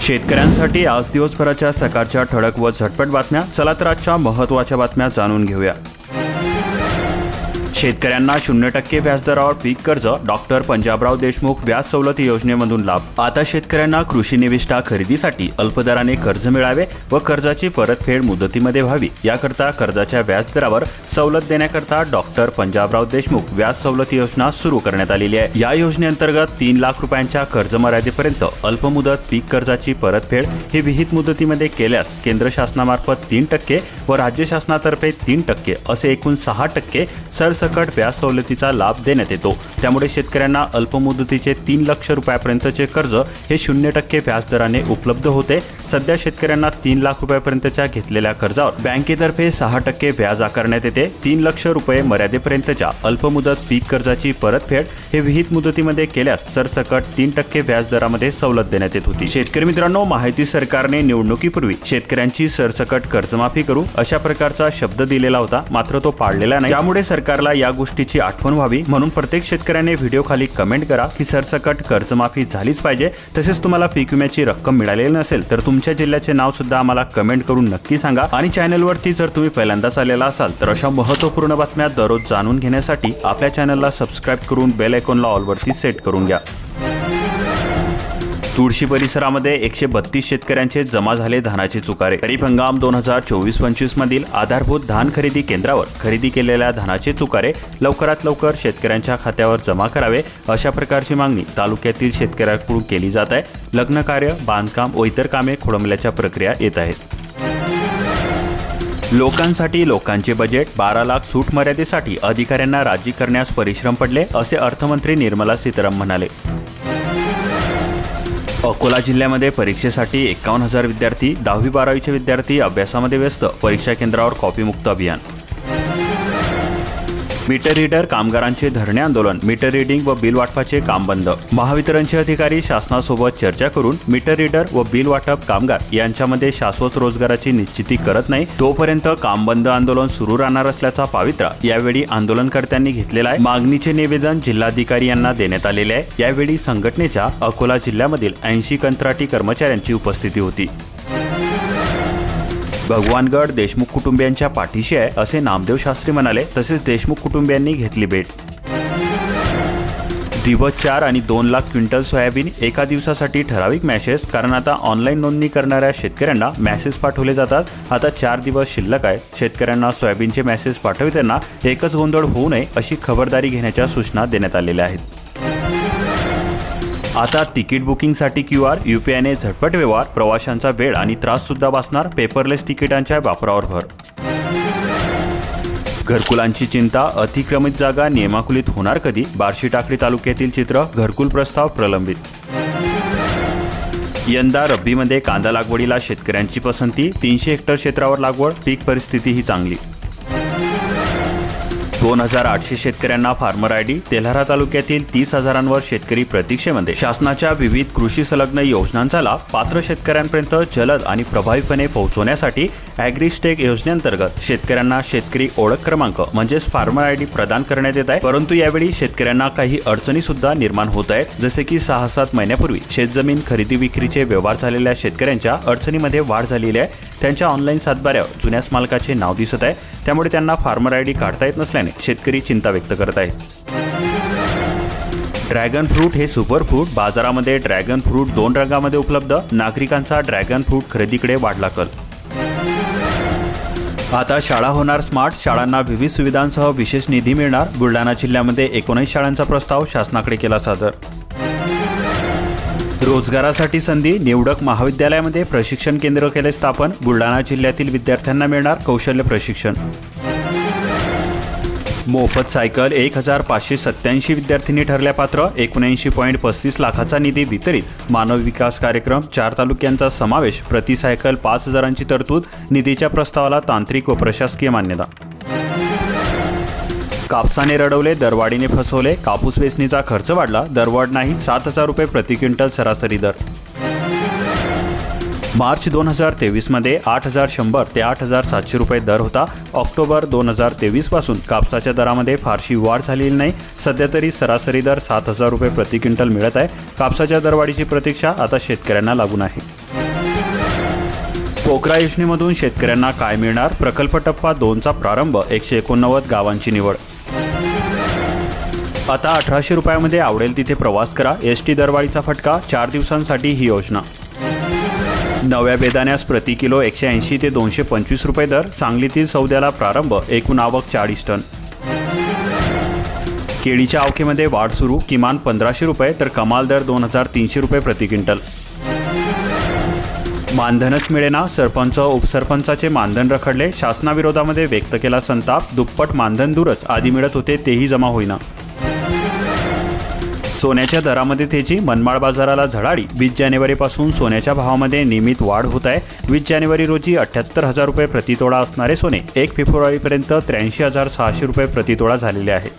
शेतकऱ्यांसाठी आज दिवसभराच्या सकाळच्या ठळक व झटपट बातम्या. चला तर आजच्या महत्त्वाच्या बातम्या जाणून घेऊया. शेतकऱ्यांना शून्य टक्के व्याजदरावर पीक कर्ज डॉक्टर पंजाबराव देशमुख व्याज सवलती योजनेमधून लाभ. आता शेतकऱ्यांना कृषी निविष्ठा खरेदीसाठी अल्पदराने कर्ज मिळावे व कर्जाची परतफेड मुदतीमध्ये व्हावी. याकरता कर्जाच्या व्याजदरावर सवलत देण्याकरता डॉक्टर पंजाबराव देशमुख व्याज सवलती योजना सुरू करण्यात आलेली आहे. या योजनेअंतर्गत तीन लाख रुपयांच्या कर्ज मर्यादेपर्यंत अल्पमुदत पीक कर्जाची परतफेड ही विहित मुदतीमध्ये केल्यास केंद्र शासनामार्फत तीन टक्के व राज्य शासनातर्फे तीन टक्के असे एकूण सहा टक्के सरसकट व्याज सवलतीचा लाभ देण्यात येतो. त्यामुळे शेतकऱ्यांना अल्पमुदतीचे तीन लक्ष रुपयापर्यंतचे कर्ज हे शून्य टक्के व्याजदराने उपलब्ध होते. सध्या शेतकऱ्यांना तीन लाख रुपयापर्यंतच्या घेतलेल्या कर्जावर बँकेतर्फे सहा टक्के व्याज आकारण्यात येते. तीन लक्ष रुपये मर्यादेपर्यंतच्या अल्पमुदत पीक कर्जाची परतफेड हे विहित मुदतीमध्ये केल्यास सरसकट तीन टक्के व्याजदरामध्ये सवलत देण्यात येत होती. शेतकरी मित्रांनो माहिती सरकारने निवडणुकीपूर्वी शेतकऱ्यांची सरसकट कर्जमाफी करू अशा प्रकारचा शब्द दिलेला होता. मात्र तो पाळलेला नाही. त्यामुळे सरकारला या गोष्टीची आठवण व्हावी. म्हणून प्रत्येक शेतकऱ्याने व्हिडिओ खाली कमेंट करा की सरसकट कर्जमाफी झालीच पाहिजे. तसेच तुम्हाला पीक विम्याची रक्कम मिळालेली नसेल तर तुमच्या जिल्ह्याचे नाव सुद्धा आम्हाला कमेंट करून नक्की सांगा. आणि चॅनलवरती जर तुम्ही पहिल्यांदाच आलेला असाल तर अशा महत्त्वपूर्ण बातम्या दररोज जाणून घेण्यासाठी आपल्या चॅनलला सबस्क्राईब करून बेल आयकॉनला ऑलवरती सेट करून घ्या. तुळशी परिसरामध्ये एकशे बत्तीस शेतकऱ्यांचे जमा झाले धानाचे चुकारे. खरीप हंगाम दोन हजार चोवीस पंचवीस मधील आधारभूत धान खरेदी केंद्रावर खरेदी केलेल्या धानाचे चुकारे लवकरात लवकर शेतकऱ्यांच्या खात्यावर जमा करावे अशा प्रकारची मागणी तालुक्यातील शेतकऱ्यांकडून केली जात आहे. लग्न कार्य बांधकाम व इतर कामे खोळंबल्याच्या प्रक्रिया येत आहेत. लोकांसाठी लोकांचे बजेट बारा लाख सूट मर्यादेसाठी अधिकाऱ्यांना राजी करण्यास परिश्रम पडले असे अर्थमंत्री निर्मला सीतारामन म्हणाले. अकोला जिल्ह्यामध्ये परीक्षेसाठी एकावन्न हजार विद्यार्थी दहावी बारावीचे विद्यार्थी अभ्यासामध्ये व्यस्त परीक्षा केंद्रावर कॉपीमुक्त अभियान. मीटर रीडर कामगारांचे धरणे आंदोलन मीटर रिडिंग व बिल वाटपाचे काम बंद. महावितरणचे अधिकारी शासनासोबत चर्चा करून मीटर रीडर व बिल वाटप कामगार यांच्यामध्ये शाश्वत रोजगाराची निश्चिती करत नाही तोपर्यंत काम बंद आंदोलन सुरू राहणार असल्याचा पावित्रा यावेळी आंदोलनकर्त्यांनी घेतलेला आहे. मागणीचे निवेदन जिल्हाधिकारी यांना देण्यात आलेले आहे. यावेळी संघटनेच्या अकोला जिल्ह्यामधील ऐंशी कंत्राटी कर्मचाऱ्यांची उपस्थिती होती. भगवानगड देशमुख कुटुंबियांच्या पाठीशी आहे असे नामदेव शास्त्री म्हणाले. तसेच देशमुख कुटुंबियांनी घेतली भेट. दिवस चार आणि दोन लाख क्विंटल सोयाबीन एका दिवसासाठी ठराविक मॅसेज कारण आता ऑनलाईन नोंदणी करणाऱ्या शेतकऱ्यांना मॅसेज पाठवले जातात. आता चार दिवस शिल्लक आहे. शेतकऱ्यांना सोयाबीनचे मॅसेज पाठविताना एकच गोंधळ होऊ नये अशी खबरदारी घेण्याच्या सूचना देण्यात आलेल्या आहेत. आता तिकीट बुकिंगसाठी क्यू आर यू पी आयने झटपट व्यवहार प्रवाशांचा वेळ आणि त्रास सुद्धा वाचणार पेपरलेस तिकिटांच्या वापरावर भर. घरकुलांची चिंता अतिक्रमित जागा नियमाकुलीत होणार कधी? बार्शी टाकळी तालुक्यातील चित्र घरकुल प्रस्ताव प्रलंबित. यंदा रब्बीमध्ये कांदा लागवडीला शेतकऱ्यांची पसंती तीनशे हेक्टर क्षेत्रावर लागवड पीक परिस्थिती ही चांगली. दोन हजार आठशे शेतकऱ्यांना फार्मर आयडी तेल्हारा तालुक्यातील तीस हजारांवर शेतकरी प्रतीक्षेमध्ये. शासनाच्या विविध कृषी संलग्न योजनांचा लाभ पात्र शेतकऱ्यांपर्यंत जलद आणि प्रभावीपणे पोहोचवण्यासाठी ॲग्रीस्टेक योजनेअंतर्गत शेतकऱ्यांना शेतकरी ओळख क्रमांक म्हणजेच फार्मर आयडी प्रदान करण्यात येत आहे. परंतु यावेळी शेतकऱ्यांना काही अडचणी सुद्धा निर्माण होत आहेत जसे की सहा सात महिन्यापूर्वी शेतजमीन खरेदी विक्रीचे व्यवहार झालेल्या शेतकऱ्यांच्या अडचणीमध्ये वाढ झालेली आहे. त्यांच्या ऑनलाईन सातबाऱ्यावर जुन्याच मालकाचे नाव दिसत आहे. त्यामुळे त्यांना फार्मर आयडी काढता येत नसल्याने शेतकरी चिंता व्यक्त करत आहेत. ड्रॅगन फ्रूट हे सुपर फ्रूट. बाजारामध्ये ड्रॅगन फ्रूट दोन रंगामध्ये उपलब्ध. नागरिकांचा ड्रॅगन फ्रूट खरेदीकडे वाढला कल. आता शाळा होणार स्मार्ट. शाळांना विविध सुविधांसह विशेष निधी मिळणार. बुलढाणा जिल्ह्यामध्ये एकोणीस शाळांचा प्रस्ताव शासनाकडे केला सादर. रोजगारासाठी संधी. निवडक महाविद्यालयामध्ये प्रशिक्षण केंद्र केले स्थापन. बुलढाणा जिल्ह्यातील विद्यार्थ्यांना मिळणार कौशल्य प्रशिक्षण. मोफत सायकल एक हजार पाचशे सत्याऐंशी विद्यार्थिनी ठरल्या पात्र. एकोणऐंशी पॉईंट पस्तीस लाखाचा निधी वितरित. मानव विकास कार्यक्रम चार तालुक्यांचा समावेश प्रति सायकल पाच हजारांची तरतूद निधीच्या प्रस्तावाला तांत्रिक व प्रशासकीय मान्यता. कापसाने रडवले दरवाढीने फसवले कापूस वेचणीचा खर्च वाढला दरवाढ नाही सात हजार रुपये प्रति क्विंटल सरासरी दर. मार्च दोन हजार तेवीसमध्ये आठ हजार शंभर ते आठ हजार सातशे रुपये दर होता. ऑक्टोबर दोन हजार तेवीसपासून कापसाच्या दरामध्ये फारशी वाढ झालेली नाही. सध्या तरी सरासरी दर सात हजार रुपये प्रति क्विंटल मिळत आहे. कापसाच्या दरवाढीची प्रतीक्षा आता शेतकऱ्यांना लागून आहे पोकरा योजनेमधून शेतकऱ्यांना काय मिळणार? प्रकल्प टप्पा दोनचा प्रारंभ एकशे एकोणनव्वद गावांची निवड. आता अठराशे रुपयामध्ये आवडेल तिथे प्रवास करा. एस टी दरवाढीचा फटका चार दिवसांसाठी ही योजना. नव्या बेदाण्यास प्रति किलो एकशे ऐंशी ते दोनशे पंचवीस रुपये दर. सांगलीतील सौद्याला प्रारंभ एकूण आवक चाळीस टन. केळीच्या आवकेमध्ये वाढ सुरू किमान पंधराशे रुपये तर कमाल दर दोन हजार तीनशे रुपये प्रति क्विंटल. मानधनच मिळेना सरपंच उपसरपंचाचे मानधन रखडले शासनाविरोधामध्ये व्यक्त केला संताप दुप्पट मानधन दूरच आधी मिळत होते तेही जमा होईना. सोन्याच्या दरामध्ये तेजी मनमाड बाजाराला झळाळी. वीस जानेवारीपासून सोन्याच्या भावामध्ये नियमित वाढ होत आहे. वीस जानेवारी रोजी अठ्याहत्तर हजार रुपये प्रतितोळा असणारे सोने एक फेब्रुवारीपर्यंत त्र्याऐंशी हजार सहाशे रुपये प्रतितोळा झालेले आहे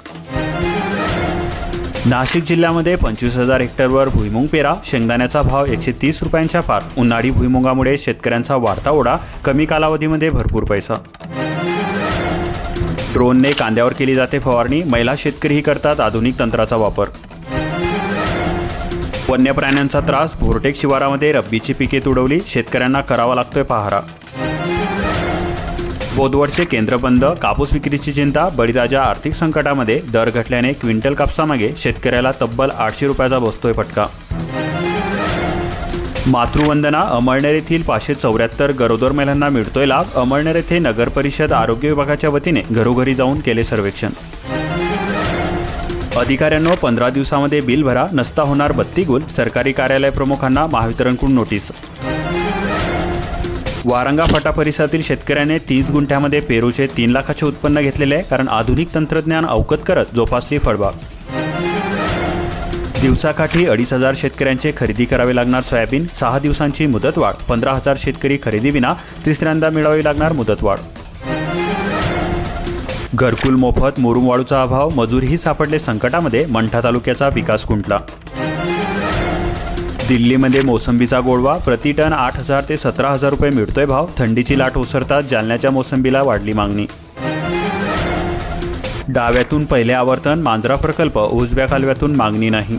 नाशिक जिल्ह्यामध्ये पंचवीस हजार हेक्टरवर भुईमुंग पेरा शेंगदाण्याचा भाव एकशे तीस रुपयांच्या पार. उन्हाळी भुईमुगामुळे शेतकऱ्यांचा वाढता ओढा कमी कालावधीमध्ये भरपूर पैसा. ड्रोनने कांद्यावर केली जाते फवारणी महिला शेतकरीही करतात आधुनिक तंत्राचा वापर. वन्य प्राण्यांचा त्रास भोरटेक शिवारामध्ये रब्बीची पिके तुडवली शेतकऱ्यांना करावा लागतोय पहारा. बोदवडचे केंद्र बंद कापूस विक्रीची चिंता बळीराजा आर्थिक संकटामध्ये दर घटल्याने क्विंटल कापसामागे शेतकऱ्याला तब्बल आठशे रुपयाचा बसतोय फटका. मातृवंदना अमळनेर येथील पाचशे चौऱ्याहत्तर गरोदर महिलांना मिळतोय लाभ अमळनेर येथे नगर परिषद आरोग्य विभागाच्या वतीने घरोघरी जाऊन केले सर्वेक्षण. अधिकाऱ्यांनो पंधरा दिवसामध्ये बिल भरा नसता होणार बत्ती गुल सरकारी कार्यालय प्रमुखांना महावितरणकडून नोटीस. वारंगा फाटा परिसरातील शेतकऱ्याने तीस गुंठ्यामध्ये पेरूचे तीन लाखाचे उत्पन्न घेतलेले आहे कारण आधुनिक तंत्रज्ञान अवगत करत जोपासली फळबाग. दिवसाकाठी अडीच हजार शेतकऱ्यांचे खरेदी करावे लागणार सोयाबीन सहा दिवसांची मुदतवाढ पंधरा हजार शेतकरी खरेदीविना तिसऱ्यांदा मिळावी लागणार मुदतवाढ. घरकुल मोफत मुरुमवाळूचा अभाव मजूरही सापडले संकटामध्ये मंठा तालुक्याचा विकास खुंटला. दिल्लीमध्ये मोसंबीचा गोडवा प्रति टन आठ हजार ते सतरा हजार रुपये मिळतोय भाव थंडीची लाट ओसरतात जालन्याच्या मोसंबीला वाढली मागणी. डाव्यातून पहिले आवर्तन मांजरा प्रकल्प उजव्या कालव्यातून मागणी नाही.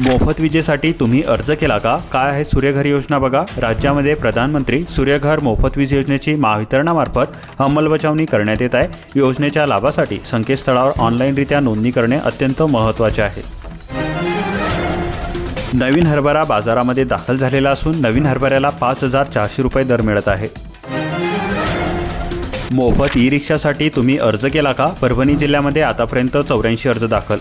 मोफत विजेसाठी तुम्ही अर्ज केला का? काय आहे सूर्यघर योजना बघा. राज्यामध्ये प्रधानमंत्री सूर्यघर मोफत वीज योजनेची महावितरणामार्फत अंमलबजावणी करण्यात येत आहे. योजनेच्या लाभासाठी संकेतस्थळावर ऑनलाईनरित्या नोंदणी करणे अत्यंत महत्त्वाचे आहे. नवीन हरभरा बाजारामध्ये दाखल झालेला असून नवीन हरभऱ्याला पाच हजार चारशे रुपये दर मिळत आहे. मोफत ई रिक्षासाठी तुम्ही अर्ज केला का? परभणी जिल्ह्यामध्ये आतापर्यंत चौऱ्याऐंशी अर्ज दाखल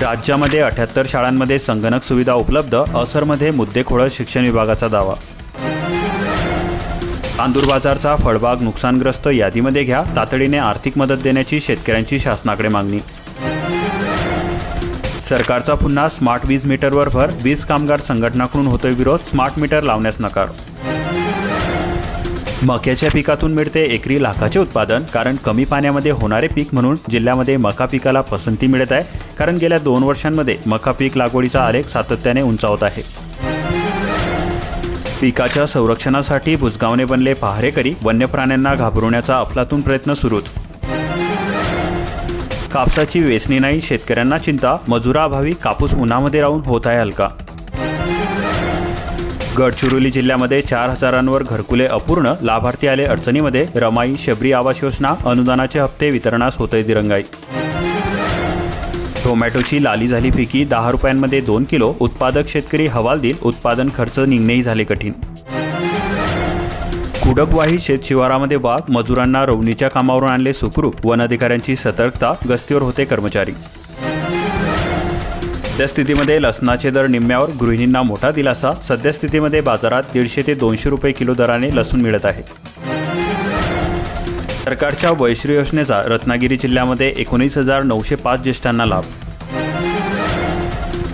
राज्यामध्ये अठ्याहत्तर शाळांमध्ये संगणक सुविधा उपलब्ध असरमध्ये मुद्देखोळ शिक्षण विभागाचा दावा. तांदूर बाजारचा फळबाग नुकसानग्रस्त यादीमध्ये घ्या तातडीने आर्थिक मदत देण्याची शेतकऱ्यांची शासनाकडे मागणी. सरकारचा पुन्हा स्मार्ट वीज मीटरवर भर वीज कामगार संघटनाकडून होतोय विरोध स्मार्ट मीटर लावण्यास नकार. मक्याच्या पिकातून मिळते एकरी लाखाचे उत्पादन कारण कमी पाण्यामध्ये होणारे पीक म्हणून जिल्ह्यामध्ये मका पिकाला पसंती मिळत आहे कारण गेल्या दोन वर्षांमध्ये मका पीक लागवडीचा आलेख सातत्याने उंचावत आहे. पिकाच्या संरक्षणासाठी भुजगावने बनले पहारेकरी वन्य प्राण्यांना घाबरवण्याचा अफलातून प्रयत्न सुरूच. कापसाची वेचणी नाही शेतकऱ्यांना चिंता मजुराअभावी कापूस उन्हामध्ये राहून होत आहे हलका. गडचिरोली जिल्ह्यामध्ये चार हजारांवर घरकुले अपूर्ण लाभार्थी आले अडचणीमध्ये रमाई शबरी आवास योजना अनुदानाचे हप्ते वितरणास होते दिरंगाई. टोमॅटोची लाली झाली फिकी दहा रुपयांमध्ये दोन किलो. उत्पादक शेतकरी हवालदिल उत्पादन खर्च निघणेही झाले कठीण. कुडकवाही शेत शिवारामध्ये वाघ. मजुरांना रवणीच्या कामावरून आणले सुखरूप. वन अधिकाऱ्यांची सतर्कता. गस्तीवर होते कर्मचारी. सद्यस्थितीमध्ये लसणाचे दर निम्म्यावर. गृहिणींना मोठा दिलासा. सद्यस्थितीमध्ये बाजारात दीडशे ते दोनशे रुपये किलो दराने लसूण मिळत आहे. सरकारच्या वैश्री योजनेचा रत्नागिरी जिल्ह्यामध्ये एकोणीस हजार नऊशे पाच ज्येष्ठांना लाभ.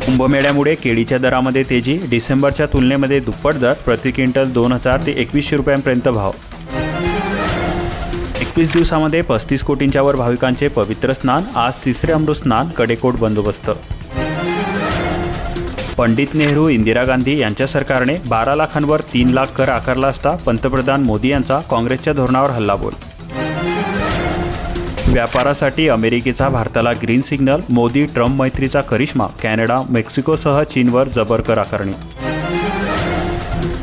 कुंभमेळ्यामुळे केळीच्या दरामध्ये तेजी डिसेंबरच्या तुलनेमध्ये दुप्पट दर प्रति क्विंटल दोन हजार ते एकवीसशे रुपयांपर्यंत भाव. एकवीस दिवसामध्ये पस्तीस कोटींच्या वर भाविकांचे पवित्र स्नान आज तिसरे अमृत स्नान कडेकोट बंदोबस्त. पंडित नेहरू इंदिरा गांधी यांच्या सरकारने बारा लाखांवर तीन लाख कर आकारला असता पंतप्रधान मोदी यांचा काँग्रेसच्या धोरणावर हल्लाबोल. व्यापारासाठी अमेरिकेचा भारताला ग्रीन सिग्नल मोदी ट्रम्प मैत्रीचा करिश्मा कॅनडा मेक्सिकोसह चीनवर जबर कर आकारणी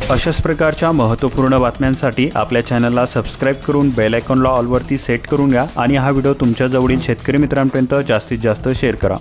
अशाच प्रकारच्या महत्त्वपूर्ण बातम्यांसाठी आपल्या चॅनलला सबस्क्राईब करून बेल आयकॉनला ऑलवरती सेट करून घ्या आणि हा व्हिडिओ तुमच्या जवळील शेतकरी मित्रांपर्यंत जास्तीत जास्त शेअर करा.